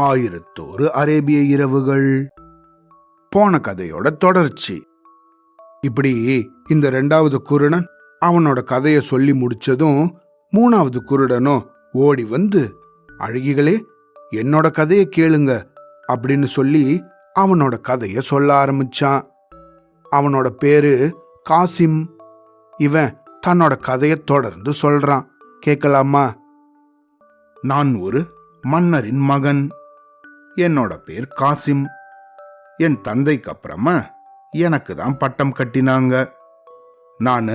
ஆயிரத்தோரு அரேபிய இரவுகள். போன கதையோட தொடர்ச்சி. இப்படி இந்த ரெண்டாவது குருடன் அவனோட கதைய சொல்லி முடிச்சதும் மூணாவது குருடனும் ஓடி வந்து அழகிகளே என்னோட கதைய கேளுங்க அப்படின்னு சொல்லி அவனோட கதைய சொல்ல ஆரம்பிச்சான். அவனோட பேரு காசிம். இவன் தன்னோட கதைய தொடர்ந்து சொல்றான். கேட்கலாமா? நான் ஒரு மன்னரின் மகன். என்னோட பேர் காசிம். என் தந்தைக்கு அப்புறமா எனக்கு தான் பட்டம் கட்டினாங்க. நான்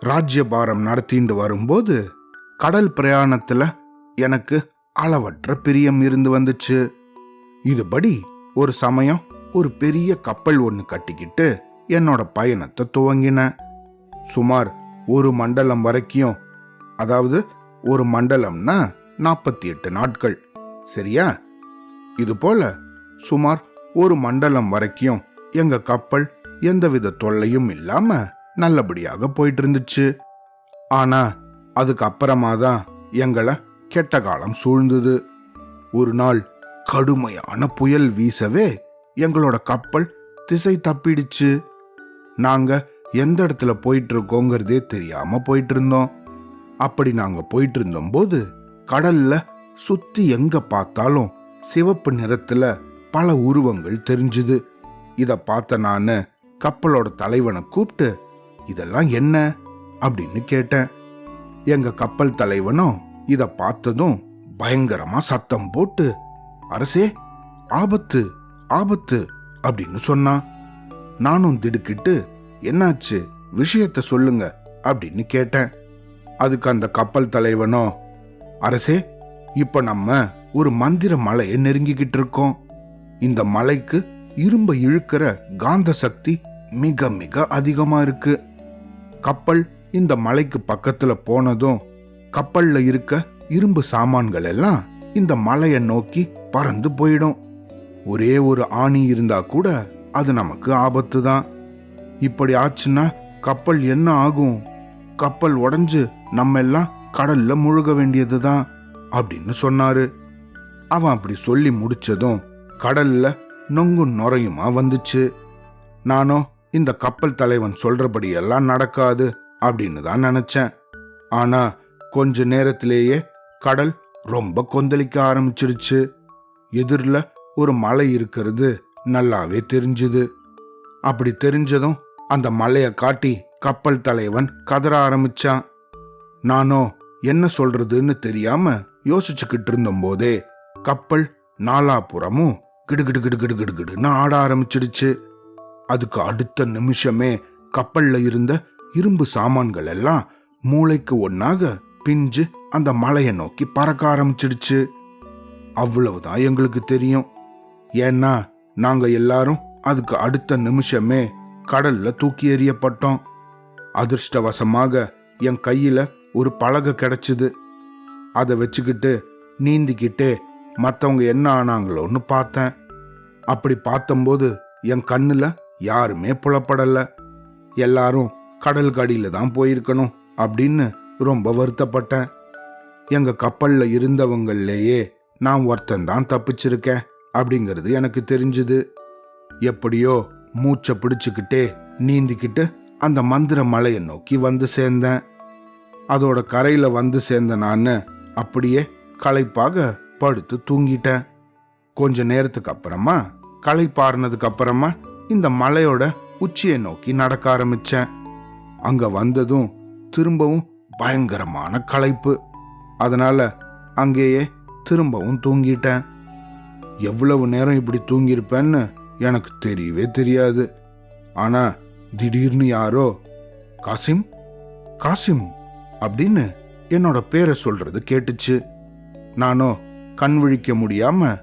ராஜ்யபாரம் நடத்திண்டு வரும்போது கடல் பிரயாணத்துல எனக்கு அளவற்ற பிரியம் இருந்து வந்துச்சு. இதுபடி ஒரு சமயம் ஒரு பெரிய கப்பல் ஒன்று கட்டிக்கிட்டு என்னோட பயணத்தை துவங்கினேன் சுமார் ஒரு மண்டலம் வரைக்கும் அதாவது ஒரு மண்டலம்னா நாற்பத்தி எட்டு நாட்கள். சரியா? இது போல சுமார் ஒரு மண்டலம் வரைக்கும் எங்க கப்பல் எந்தவித தொல்லையும் இல்லாம நல்லபடியாக போயிட்டு இருந்துச்சு ஆனா அதுக்கு அப்புறமா தான் எங்களை கெட்ட காலம் சூழ்ந்தது. ஒரு நாள் கடுமையான புயல் வீசவே எங்களோட கப்பல் திசை தப்பிடுச்சு. நாங்க எந்த இடத்துல போயிட்டு இருக்கோங்கிறதே தெரியாம போயிட்டு இருந்தோம் அப்படி நாங்க போயிட்டு இருந்தோம்போது கடல்ல சுத்தி எங்க பார்த்தாலும் சிவப்பு நிறத்துல பல உருவங்கள் தெரிஞ்சுது. இத பார்த்த நானு கப்பலோட தலைவனை கூப்பிட்டு இதெல்லாம் என்ன? அப்படின்னு கேட்டேன். எங்க கப்பல் தலைவனும் இத பார்த்ததும் பயங்கரமா சத்தம் போட்டு அரசே ஆபத்து ஆபத்து அப்படின்னு சொன்னான். நானும் திடுக்கிட்டு என்னாச்சு? விஷயத்த சொல்லுங்க அப்படின்னு கேட்டேன். அதுக்கு அந்த கப்பல் தலைவனோ அரசே இப்ப நம்ம ஒரு மந்திர மலையை நெருங்கிக்கிட்டு இருக்கோம். இந்த மலைக்கு இரும்ப இழுக்கிற காந்த சக்தி மிக மிக அதிகமா இருக்கு. கப்பல் இந்த மலைக்கு பக்கத்துல போனதும் கப்பல்ல இருக்க இரும்பு சாமான்கள் எல்லாம் இந்த மலையை நோக்கி பறந்து போயிடும். ஒரே ஒரு ஆணி இருந்தா கூட அது நமக்கு ஆபத்து தான். இப்படி ஆச்சுன்னா கப்பல் என்ன ஆகும்? கப்பல் உடஞ்சு நம்ம எல்லாம் கடல்ல முழுக வேண்டியதுதான் அப்படின்னு சொன்னாரு. அவன் அப்படி சொல்லி முடிச்சதும் கடல்ல நொங்கும் நுரையுமா வந்துச்சு. நானும் இந்த கப்பல் தலைவன் சொல்றபடி எல்லாம் நடக்காது அப்படின்னு தான் நினைச்சேன். ஆனா கொஞ்ச நேரத்திலேயே கடல் ரொம்ப கொந்தளிக்க ஆரம்பிச்சிடுச்சு. எதிரில் ஒரு மலை இருக்கிறது நல்லாவே தெரிஞ்சுது. அப்படி தெரிஞ்சதும் அந்த மலையை காட்டி கப்பல் தலைவன் கதற ஆரம்பிச்சான். நானோ என்ன சொல்றதுன்னு தெரியாம யோசிச்சுக்கிட்டு இருந்தபோதே கப்பல் நாலாபுறமும் கிடுகிடு கிடு கிடு கிடு கிடுன்னு ஆட ஆரம்பிச்சிடுச்சு. அதுக்கு அடுத்த நிமிஷமே கப்பல்ல இருந்த இரும்பு சாமான்கள் எல்லாம் மூளைக்கு ஒன்னாக பிஞ்சு அந்த மலையை நோக்கி பறக்க ஆரம்பிச்சிடுச்சு. அவ்வளவுதான் எங்களுக்கு தெரியும். ஏன்னா நாங்க எல்லாரும் அதுக்கு அடுத்த நிமிஷமே கடல்ல தூக்கி எறியப்பட்டோம். அதிர்ஷ்டவசமாக என் கையில ஒரு பலகை கிடைச்சிது. அதை வச்சுக்கிட்டு நீந்திக்கிட்டே மற்றவங்க என்ன ஆனாங்களோன்னு பார்த்தேன். அப்படி பார்த்தம்போது என் கண்ணில் யாருமே புலப்படலை. எல்லாரும் கடல் கடியில் தான் போயிருக்கணும் அப்படின்னு ரொம்ப வருத்தப்பட்டேன். எங்க கப்பல்ல இருந்தவங்கள்லேயே நான் ஒருத்தன் தான் தப்பிச்சிருக்கேன் அப்படிங்கிறது எனக்கு தெரிஞ்சுது. எப்படியோ மூச்சை பிடிச்சுக்கிட்டே நீந்திக்கிட்டு அந்த மந்திர மலையை நோக்கி வந்து சேர்ந்தேன். அதோட கரையில வந்து சேர்ந்த நான் அப்படியே களைப்பாக படுத்து தூங்கிட்டேன். கொஞ்ச நேரத்துக்கு அப்புறமா களைப்பாறுனதுக்கு அப்புறமா இந்த மலையோட உச்சியை நோக்கி நடக்க ஆரம்பிச்சேன். அங்க வந்ததும் திரும்பவும் பயங்கரமான களைப்பு. அதனால அங்கேயே திரும்பவும் தூங்கிட்டேன். எவ்வளவு நேரம் இப்படி தூங்கியிருப்பேன்னு எனக்கு தெரியவே தெரியாது. ஆனா திடீர்னு யாரோ காசிம் காசிம். அப்படின்னு என்னோட பேரை சொல்றது கேட்டுச்சு. நானோ கண் விழிக்க முடியாம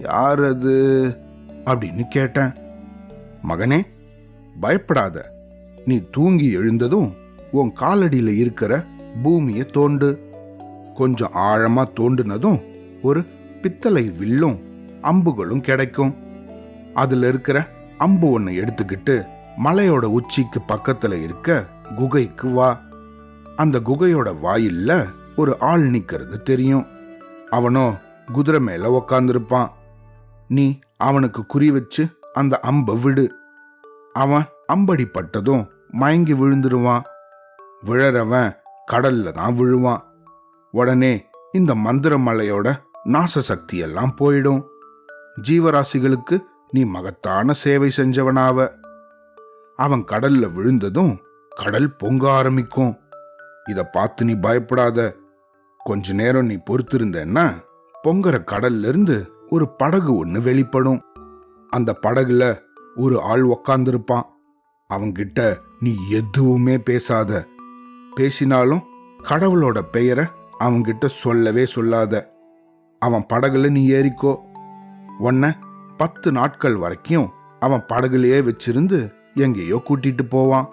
யார் அது அப்படின்னு கேட்டேன். மகனே பயப்படாத. நீ தூங்கி எழுந்ததும் உன் காலடியில் இருக்கிற பூமியை தோண்டு. கொஞ்சம் ஆழமா தோண்டுனதும் ஒரு பித்தளை வில்லும் அம்புகளும் கிடைக்கும். அதுல இருக்கிற அம்பு ஒன்று எடுத்துக்கிட்டு மலையோட உச்சிக்கு பக்கத்துல இருக்க குகைக்கு வா. அந்த குகையோட வாயில்ல ஒரு ஆள் நிக்கிறது தெரியும். அவனோ குதிரை மேல உக்காந்துருப்பான். நீ அவனுக்கு குறி வச்சு அந்த அம்பை விடு. அவன் அம்படி பட்டதும் மயங்கி விழுந்துருவான். விழறவன் கடல்ல தான் விழுவான். உடனே இந்த மந்திர மலையோட நாச சக்தி எல்லாம் போயிடும். ஜீவராசிகளுக்கு நீ மகத்தான சேவை செஞ்சவனாவ. அவன் கடல்ல விழுந்ததும் கடல் பொங்க ஆரம்பிக்கும். இதை பார்த்து நீ பயப்படாத. கொஞ்ச நேரம் நீ பொறுத்திருந்தன்னா பொங்குற கடல்ல இருந்து ஒரு படகு ஒன்று வெளிப்படும். அந்த படகுல ஒரு ஆள் உக்காந்துருப்பான். அவன்கிட்ட நீ எதுவுமே பேசாத. பேசினாலும் கடவுளோட பெயரை அவன்கிட்ட சொல்லவே சொல்லாத. அவன் படகுல நீ ஏறிக்கோ. உன்னை பத்து நாட்கள் வரைக்கும் அவன் படகுலையே வச்சிருந்து எங்கேயோ கூட்டிட்டு போவான்.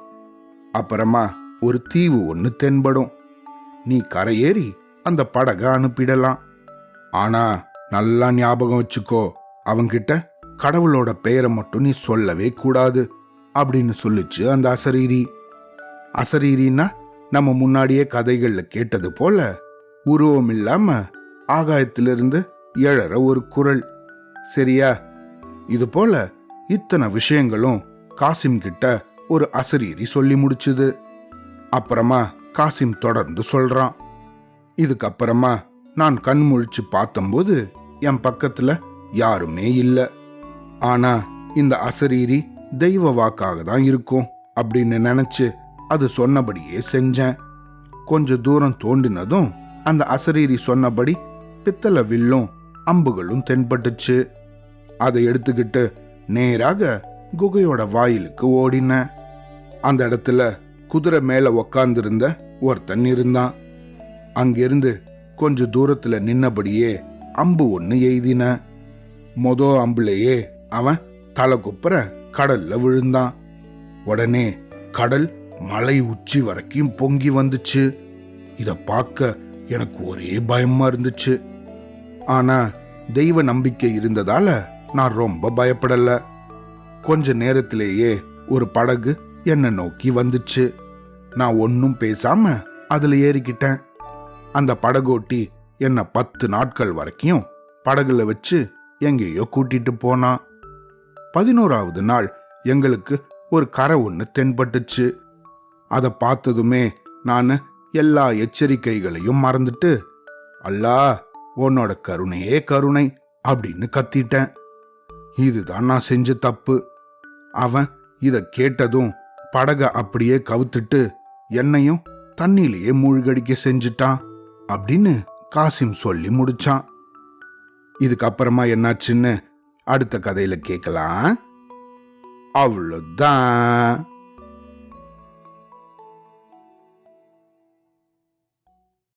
அப்புறமா ஒரு தீவு ஒன்று தென்படும். நீ கரையேறி அந்த படகை அனுப்பிடலாம். ஆனா நல்லா ஞாபகம் வச்சுக்கோ அவங்கிட்ட கடவுளோட பெயரை மட்டும் நீ சொல்லவே கூடாது அப்படின்னு சொல்லிச்சு அந்த அசரீரி. அசரீரின்னா நம்ம முன்னாடியே கதைகள்ல கேட்டது போல உருவம் இல்லாம ஆகாயத்திலிருந்து எழற ஒரு குரல். சரியா? இது போல இத்தனை விஷயங்களும் காசிம் கிட்ட ஒரு அசரீரி சொல்லி முடிச்சுது. அப்புறமா காசிம் தொடர்ந்து சொல்றான். இதுக்கப்புறமா நான் கண் முழிச்சு பார்த்தம்போது என் பக்கத்துல யாருமே இல்ல. ஆனா இந்த அசரீரி தெய்வ வாக்காக தான் இருக்கும் அப்படின்னு நினைச்சு அது சொன்னபடியே செஞ்சேன். கொஞ்ச தூரம் தோண்டினதும் அந்த அசரீரி சொன்னபடி பித்தளை வில்லும் அம்புகளும் தென்பட்டுச்சு. அதை எடுத்துக்கிட்டு நேராக குகையோட வாயிலுக்கு ஓடினேன். அந்த இடத்துல குதிரை மேல உக்காந்துருந்த ஒருத்தன் இருந்தான். அங்கிருந்து கொஞ்ச தூரத்துல நின்னபடியே அம்பு ஒன்று எய்தின. மொத அம்புலையே அவன் தலை குப்புற கடல்ல விழுந்தான். உடனே கடல் மலை உச்சி வரைக்கும் பொங்கி வந்துச்சு. இத பார்க்க எனக்கு ஒரே பயமா இருந்துச்சு. ஆனா தெய்வ நம்பிக்கை இருந்ததால நான் ரொம்ப பயப்படல. கொஞ்ச நேரத்திலேயே ஒரு படகு என்னை நோக்கி வந்துச்சு. நான் ஒன்றும் பேசாம அதில் ஏறிக்கிட்டேன். அந்த படகோட்டி என்னை பத்து நாட்கள் வரைக்கும் படகுல வச்சு எங்கேயோ கூட்டிட்டு போனான் பதினோராவது நாள் எங்களுக்கு ஒரு கரை ஒன்று தென்பட்டுச்சு. அதை பார்த்ததுமே நான் எல்லா எச்சரிக்கைகளையும் மறந்துட்டு அல்லா உன்னோட கருணையே கருணை அப்படின்னு கத்திட்டேன். இதுதான் நான் செஞ்ச தப்பு. அவன் இதை கேட்டதும் படக அப்படியே கவுத்துட்டு என்னையும் தண்ணியிலேயே மூழ்கடிக்க செஞ்சுட்டான் அப்படின்னு காசிம் சொல்லி முடிச்சான். இதுக்கப்புறமா என்னாச்சுன்னு அடுத்த கதையில கேட்கலாம் அவ்வளோதான்.